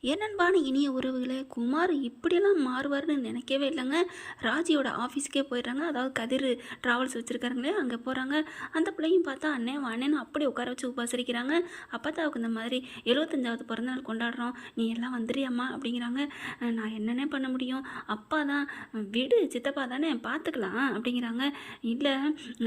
என்னன்பான இனிய உறவுகளே குமார் இப்படியெல்லாம் மாறுவார்னு நினைக்கவே இல்லைங்க. ராஜியோட ஆஃபீஸ்க்கே போயிடுறாங்க. அதாவது கதிர் ட்ராவல்ஸ் வச்சுருக்காருங்களே அங்கே போகிறாங்க அந்த பிள்ளையும் பார்த்தா அண்ணே வாண்ணேன்னு அப்படியே உட்கார வச்சு உபசரிக்கிறாங்க. அப்பத்தாவுக்கு இந்த மாதிரி எழுபத்தஞ்சாவது பிறந்தநாள் கொண்டாடுறோம். நீ எல்லாம் வந்துறியம்மா அப்படிங்கிறாங்க. நான் என்னென்ன பண்ண முடியும்? அப்பா தான் வீடு சித்தப்பா தானே பார்த்துக்கலாம் அப்படிங்கிறாங்க. இல்லை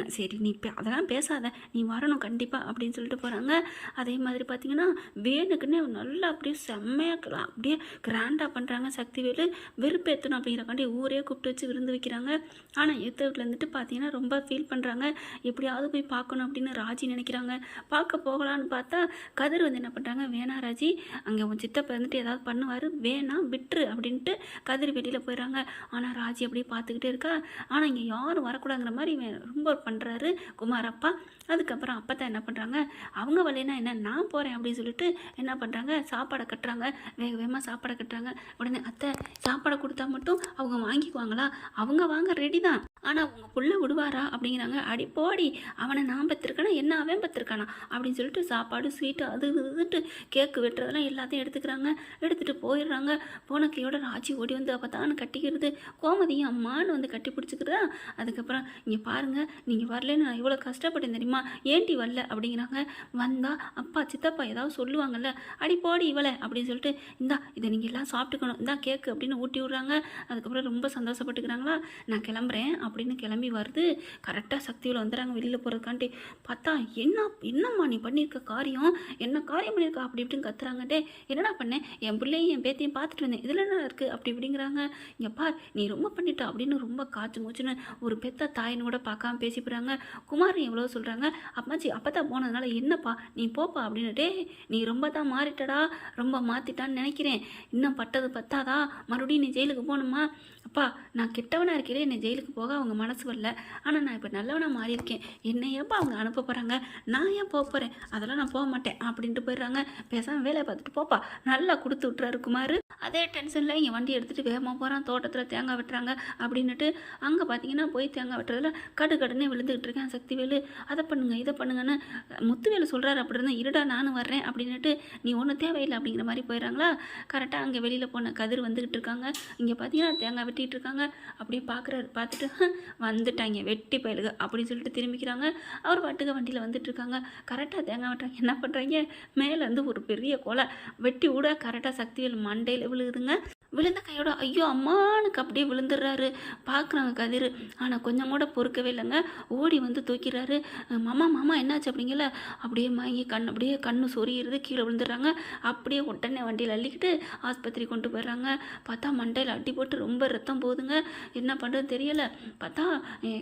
சரி நீ பே- அதெல்லாம் பேசாத. நீ வரணும் கண்டிப்பாக அப்படின்னு சொல்லிட்டு போகிறாங்க அதே மாதிரி பார்த்தீங்கன்னா வேணுக்குன்னே நல்லா அப்படியே செம்மையாக அப்படியே கிராண்டாக பண்ணுறாங்க சக்திவேலு வெறுப்பேற்றணும் அப்படிங்கிறக்காண்டி ஊரே கூப்பிட்டு வச்சு விருந்து வைக்கிறாங்க. ஆனால் எத்த வீட்டில் இருந்துட்டு பார்த்தீங்கன்னா ரொம்ப ஃபீல் பண்ணுறாங்க எப்படியாவது போய் பார்க்கணும் அப்படின்னு ராஜி நினைக்கிறாங்க. பார்க்க போகலான்னு பார்த்தா கதிர் வந்து என்ன பண்ணுறாங்க வேணா ராஜி அங்கே உன் சித்தப்பா இருந்துட்டு ஏதாவது பண்ணுவார். வேணாம் விட்டுரு அப்படின்ட்டு கதிர் வெளியில் போயிடுறாங்க. ஆனால் ராஜி அப்படியே பார்த்துக்கிட்டே இருக்கா. ஆனால் இங்கே யாரும் வரக்கூடாதுங்கிற மாதிரி இவன் ரொம்ப பண்ணுறாரு குமாரப்பா அதுக்கப்புறம் அப்பா என்ன பண்ணுறாங்க அவங்க வரலைன்னா என்ன? நான் போகிறேன் அப்படின்னு சொல்லிட்டு என்ன பண்ணுறாங்க சாப்பாடை கட்டுறாங்க. வேக வேகமாக சாப்பாடை கட்டுறாங்க. உடனே அத்தை சாப்பாடை கொடுத்தா மட்டும் அவங்க வாங்கிக்குவாங்களா? அவங்க வாங்க ரெடி தான். ஆனால் உங்கள் புள்ள விடுவாரா? அப்படிங்கிறாங்க. அடி போடி அவனை நான் பத்திருக்கானா? என்ன அவன் பத்திருக்கானா? அப்படின்னு சொல்லிட்டு சாப்பாடு ஸ்வீட்டு அது இதுன்ட்டு கேக்கு வெட்டுறதெல்லாம் எல்லாத்தையும் எடுத்துக்கிறாங்க. எடுத்துகிட்டு போயிடுறாங்க. போன கையோட ராஜி ஓடி வந்து அப்போ தான் கட்டிக்கிறது. கோமதியும் அம்மான்னு வந்து கட்டி பிடிச்சிக்கிறதா? அதுக்கப்புறம் இங்கே பாருங்கள் நீங்கள் வரலன்னு நான் இவ்வளோ கஷ்டப்பட்டேன் தெரியுமா? ஏன்டி வரல? அப்படிங்கிறாங்க. வந்தால் அப்பா சித்தப்பா ஏதாவது சொல்லுவாங்கல்ல. அடி போடி இவளை அப்படின்னு சொல்லிட்டு இந்தா இதை நீங்கள் எல்லாம் சாப்பிட்டுக்கணும். இந்தா கேக்கு அப்படின்னு ஊட்டி விட்றாங்க. அதுக்கப்புறம் ரொம்ப சந்தோஷப்பட்டுக்கிறாங்களா? நான் கிளம்புறேன். அப்படின்னு கிளம்பி வருது. கரெக்டாக சக்தியில் வந்துடுறாங்க வெளியில் போகிறதுக்காண்டி பார்த்தா என்ன என்னம்மா நீ பண்ணியிருக்க காரியம்? என்ன காரியம் பண்ணியிருக்கா? அப்படி இப்படின்னு கத்துறாங்கட்டே என்னடா பண்ணேன் என் பிள்ளையும் என் பேத்தையும் பார்த்துட்டு வந்தேன். இதில் என்ன இருக்குது அப்படி இப்படிங்கிறாங்க. இங்கே பார் நீ ரொம்ப பண்ணிட்ட அப்படின்னு ரொம்ப காய்ச்சி மூச்சுன்னு ஒரு பெத்த தாயின்னு கூட பார்க்காம பேசி போகிறாங்க குமார் எவ்வளோ சொல்கிறாங்க அம்மாச்சி அப்போ தான் போனதுனால என்னப்பா நீ போப்பா அப்படின்னுட்டே நீ ரொம்ப தான் மாறிட்டடா ரொம்ப மாற்றிட்டான்னு நினைக்கிறேன். இன்னும் பட்டது பத்தாதா? மறுபடியும் நீ ஜெயிலுக்கு போகணுமா? அப்பா நான் கெட்டவனாக இருக்கிறேன். என்னை ஜெயிலுக்கு போக அவங்க மனசு வரல. ஆனால் நான் இப்போ நல்லவனாக மாறியிருக்கேன். என்னை ஏப்பா அவங்க அனுப்ப போகிறாங்க நான் ஏன் போக போகிறேன் அதெல்லாம் நான் போக மாட்டேன் அப்படின்ட்டு போயிடுறாங்க. பேசாமல் வேலையை பார்த்துட்டு போப்பா. நல்லா கொடுத்து விட்றாரு குமார். அதே டென்ஷனில் இங்கே வண்டி எடுத்துகிட்டு வேகமாக போகிறான் தோட்டத்தில் தேங்காய் வெட்டுறாங்க அப்படின்னுட்டு அங்கே பார்த்தீங்கன்னா போய் தேங்காய் வெட்டுறதுல கடு கடுனே விழுந்துக்கிட்டு இருக்கேன் சக்திவேலு. அதை பண்ணுங்க இதை பண்ணுங்கன்னு முத்துவேலு சொல்கிறாரு அப்படி இருந்தால் இருடா நானும் வர்றேன் அப்படின்னுட்டு நீ ஒன்றும் தேவையில்லை அப்படிங்கிற மாதிரி போயிடுறாங்களா. கரெக்டாக அங்கே வெளியில் போன கதிர் வந்துக்கிட்டு இருக்காங்க. இங்கே பார்த்தீங்கன்னா தேங்காய் வெட்டிகிட்டு இருக்காங்க. அப்படியே பார்க்குறாரு பார்த்துட்டு வந்துட்டாங்க வெட்டி பயலுக அப்படின்னு சொல்லிட்டு திரும்பிக்கிறாங்க. அவர் பாட்டுக்கு வண்டியில் வந்துட்டு இருக்காங்க கரெக்டாக தேங்காய் விட்டாங்க என்ன பண்ணுறாங்க மேலேருந்து ஒரு பெரிய கொலை வெட்டி விட கரெக்டாக சக்திவேல் மண்டையில் விழுகுதுங்க. விழுந்த கையோட ஐயோ அம்மானுக்கு அப்படியே விழுந்துடுறாரு. பார்க்குறாங்க கதிர். ஆனால் கொஞ்சம் கூட பொறுக்கவே இல்லைங்க. ஓடி வந்து தூக்கிறாரு. மாமா மாமா என்னாச்சு? அப்படிங்கல. அப்படியே மயங்கி கண் அப்படியே கண்ணு சொரியிறது கீழே விழுந்துடுறாங்க. அப்படியே உடனே வண்டியில் அள்ளிக்கிட்டு ஆஸ்பத்திரி கொண்டு போயிடுறாங்க. பார்த்தா மண்டையில் அடி போட்டு ரொம்ப ரத்தம் போகுதுங்க. என்ன பண்ணுறதுன்னு தெரியலை. பார்த்தா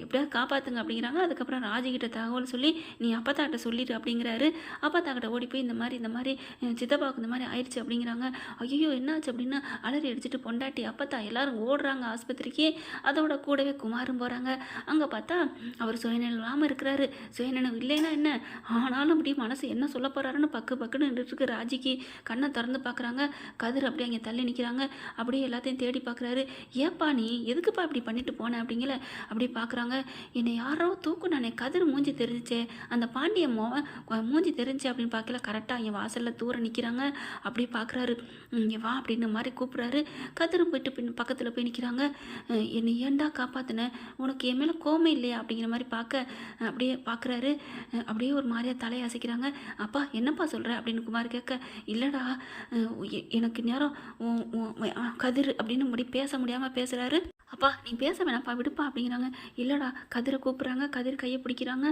எப்படியாவது காப்பாற்றுங்க அப்படிங்கிறாங்க. அதுக்கப்புறம் ராஜிக்கிட்ட தகவல் சொல்லி நீ அப்பத்தாக்கிட்ட சொல்லிடு அப்படிங்கிறாரு. அப்பத்தாக்கிட்ட ஓடி போய் இந்த மாதிரி இந்த மாதிரி என் சித்தப்பாவுக்கு இந்த மாதிரி ஆயிடுச்சு அப்படிங்கிறாங்க. ஐயோ என்னாச்சு? அப்படின்னு அலறி அடிச்சுட்டு பொண்டாட்டி அப்பத்தா எல்லாரும் ஓடுறாங்க ஆஸ்பத்திரிக்கு. அதோட கூடவே குமாரும் போகிறாங்க அங்கே பார்த்தா அவர் சுயநினைவு இல்லாமல் இருக்கிறாரு. சுயநினைவு இல்லைன்னா என்ன? ஆனாலும் அப்படி மனசு என்ன சொல்ல போகிறாருன்னு பக்கு பக்குன்னு இருக்கு ராஜிக்கு. கண்ணை திறந்து பார்க்குறாங்க. கதிர் அப்படியே அங்கே தள்ளி நிற்கிறாங்க அப்படியே எல்லாத்தையும் தேடி பார்க்குறாரு. ஏப்பா நீ? எதுக்குப்பா இப்படி பண்ணிட்டு போனேன் அப்படிங்கிற? அப்படியே பார்க்குறாங்க. என்னை யாரோ தூக்குனானே கதிர் மூஞ்சி தெரிஞ்சுச்சே. அந்த பாண்டிய மூஞ்சி தெரிஞ்சு அப்படின்னு பார்க்கல. கரெக்டாக என் வாசலில் தூர நிற்கிறாங்க அப்படியே பார்க்குறாரு. இங்கே வா அப்படின்னு மாதிரி கூப்பிட்றாரு. கதிரும் போயிட்டு பின் பக்கத்தில் போய் நிற்கிறாங்க என்னை ஏண்டா காப்பாற்றின உனக்கு என் மேலே கோமை இல்லையா? அப்படிங்கிற மாதிரி பார்க்க அப்படியே பார்க்குறாரு. அப்படியே ஒரு மாதிரியாக தலையை அசைக்கிறாங்க. அப்பா என்னப்பா சொல்கிற அப்படின்னு குமார் கேட்க இல்லைடா எனக்கு நேரம் கதிர் அப்படின்னு முடி பேச முடியாமல் பேசுகிறாரு அப்பா நீ பேச வேணாப்பா விடுப்பா அப்படிங்கிறாங்க. இல்லைடா கதிரை கூப்பிட்றாங்க கதிர் கையை பிடிக்கிறாங்க.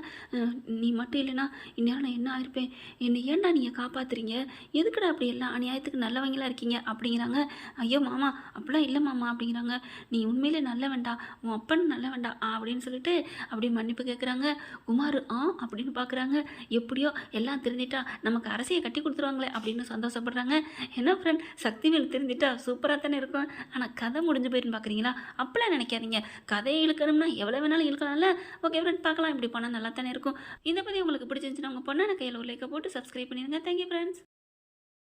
நீ மட்டும் இல்லைனா இந்நேரம் நான் என்ன ஆயிருப்பேன்? என்னை ஏன்டா நீங்கள் காப்பாத்துறீங்க? எதுக்குடா அப்படி எல்லாம் அநியாயத்துக்கு நல்லவங்களா இருக்கீங்க? அப்படிங்கிறாங்க. ஐயோ மாமா அப்படிலாம் இல்லை மாமா அப்படிங்கிறாங்க. நீ உண்மையிலே நல்ல வேண்டாம் உன் அப்பன் நல்ல வேண்டாம் அப்படின்னு சொல்லிட்டு அப்படியே மன்னிப்பு கேட்குறாங்க குமார் ஆ அப்படின்னு பார்க்குறாங்க எப்படியோ எல்லாம் திருந்திட்டா நமக்கு அரசியை கட்டி கொடுத்துருவாங்களே அப்படின்னு சந்தோஷப்படுறாங்க. என்ன ஃப்ரெண்ட் சக்திவேல் திருந்திட்டா சூப்பராக தானே இருக்கும். ஆனால் கதை முடிஞ்சு போயிருந்து பார்க்குறீங்களா அப்படிலாம் நினைக்காதீங்க. கதையை இழுக்கணும்னா எவ்வளோ வேணாலும் இழுக்கலாம்ல? ஓகே ஃப்ரெண்ட் பார்க்கலாம். இப்படி பண்ணால் நல்லா தானே இருக்கும். இந்த பற்றி உங்களுக்கு பிடிச்சிருந்துச்சுன்னா உங்கள் பொண்ணான கையில் ஒரு லைக்கை போட்டு சப்ஸ்கிரைப் பண்ணிடுங்க. Thank you friends